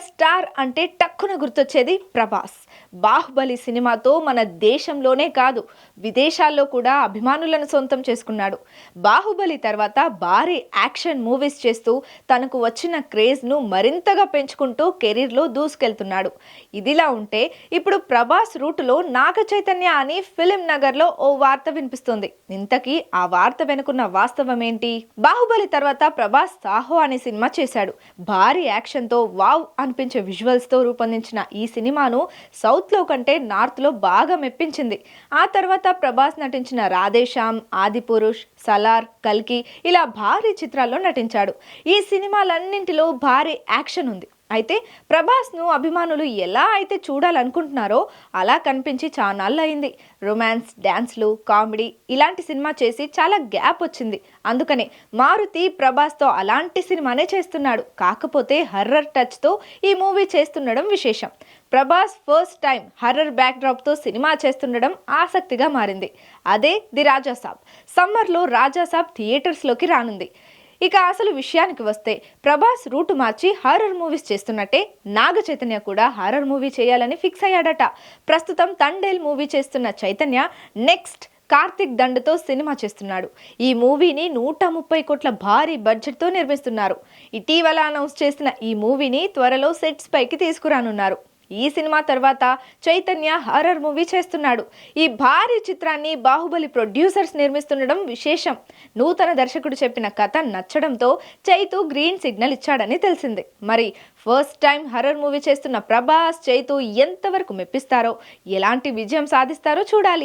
Star అంటే టక్కున గుర్తొచ్చేది ప్రభాస్. బాహుబలి సినిమాతో మన దేశంలోనే కాదు విదేశాల్లో కూడా అభిమానులను సొంతం చేసుకున్నాడు. బాహుబలి తర్వాత భారీ యాక్షన్ మూవీస్ చేస్తూ తనకు వచ్చిన క్రేజ్ను మరింతగా పెంచుకుంటూ కెరీర్లో దూసుకెళ్తున్నాడు. ఇదిలా ఉంటే ఇప్పుడు ప్రభాస్ రూటులో నాగ చైతన్య అని ఫిలిం నగర్లో ఓ వార్త వినిపిస్తుంది. ఇంతకీ ఆ వార్త వెనుకున్న వాస్తవం ఏంటి? బాహుబలి తర్వాత ప్రభాస్ సాహో అనే సినిమా చేశాడు. భారీ యాక్షన్తో వావ్ అనిపించే విజువల్స్తో రూపొందించిన ఈ సినిమాను సౌత్లో కంటే నార్త్లో బాగా మెప్పించింది. ఆ తర్వాత ప్రభాస్ నటించిన రాధేశ్యామ్ ఆదిపురుష్ సలార్ కల్కి ఇలా భారీ చిత్రాల్లో నటించాడు. ఈ సినిమాలన్నింటిలో భారీ యాక్షన్ ఉంది. అయితే ప్రభాస్ను అభిమానులు ఎలా అయితే చూడాలనుకుంటున్నారో అలా కనిపించి చానాళ్ళు అయింది రొమాన్స్ డ్యాన్స్లు కామెడీ ఇలాంటి సినిమా చేసి చాలా గ్యాప్ వచ్చింది. అందుకనే మారుతి ప్రభాస్తో అలాంటి సినిమానే చేస్తున్నాడు. కాకపోతే హర్రర్ టచ్తో ఈ మూవీ చేస్తుండడం విశేషం. ప్రభాస్ ఫస్ట్ టైం హర్రర్ బ్యాక్డ్రాప్తో సినిమా చేస్తుండడం ఆసక్తిగా మారింది. అదే ది రాజాసాబ్. సమ్మర్లో రాజాసాబ్ థియేటర్స్లోకి రానుంది. ఇక అసలు విషయానికి వస్తే ప్రభాస్ రూటు మార్చి హారర్ మూవీస్ చేస్తున్నట్టే నాగ చైతన్య కూడా హారర్ మూవీ చేయాలని ఫిక్స్ అయ్యాడట. ప్రస్తుతం తండేల్ మూవీ చేస్తున్న చైతన్య నెక్స్ట్ కార్తిక్ దండతో సినిమా చేస్తున్నాడు. ఈ మూవీని నూట ముప్పై కోట్ల భారీ బడ్జెట్తో నిర్మిస్తున్నారు. ఇటీవల అనౌన్స్ చేసిన ఈ మూవీని త్వరలో సెట్స్ పైకి తీసుకురానున్నారు. ఈ సినిమా తర్వాత చైతన్య హారర్ మూవీ చేస్తున్నాడు. ఈ భారీ చిత్రాన్ని బాహుబలి ప్రొడ్యూసర్స్ నిర్మిస్తుండడం విశేషం. నూతన దర్శకుడు చెప్పిన కథ నచ్చడంతో చైతు గ్రీన్ సిగ్నల్ ఇచ్చాడని తెలిసింది. మరి ఫస్ట్ టైం హర్రర్ మూవీ చేస్తున్న ప్రభాస్ చైతు ఎంతవరకు మెప్పిస్తారో ఎలాంటి విజయం సాధిస్తారో చూడాలి.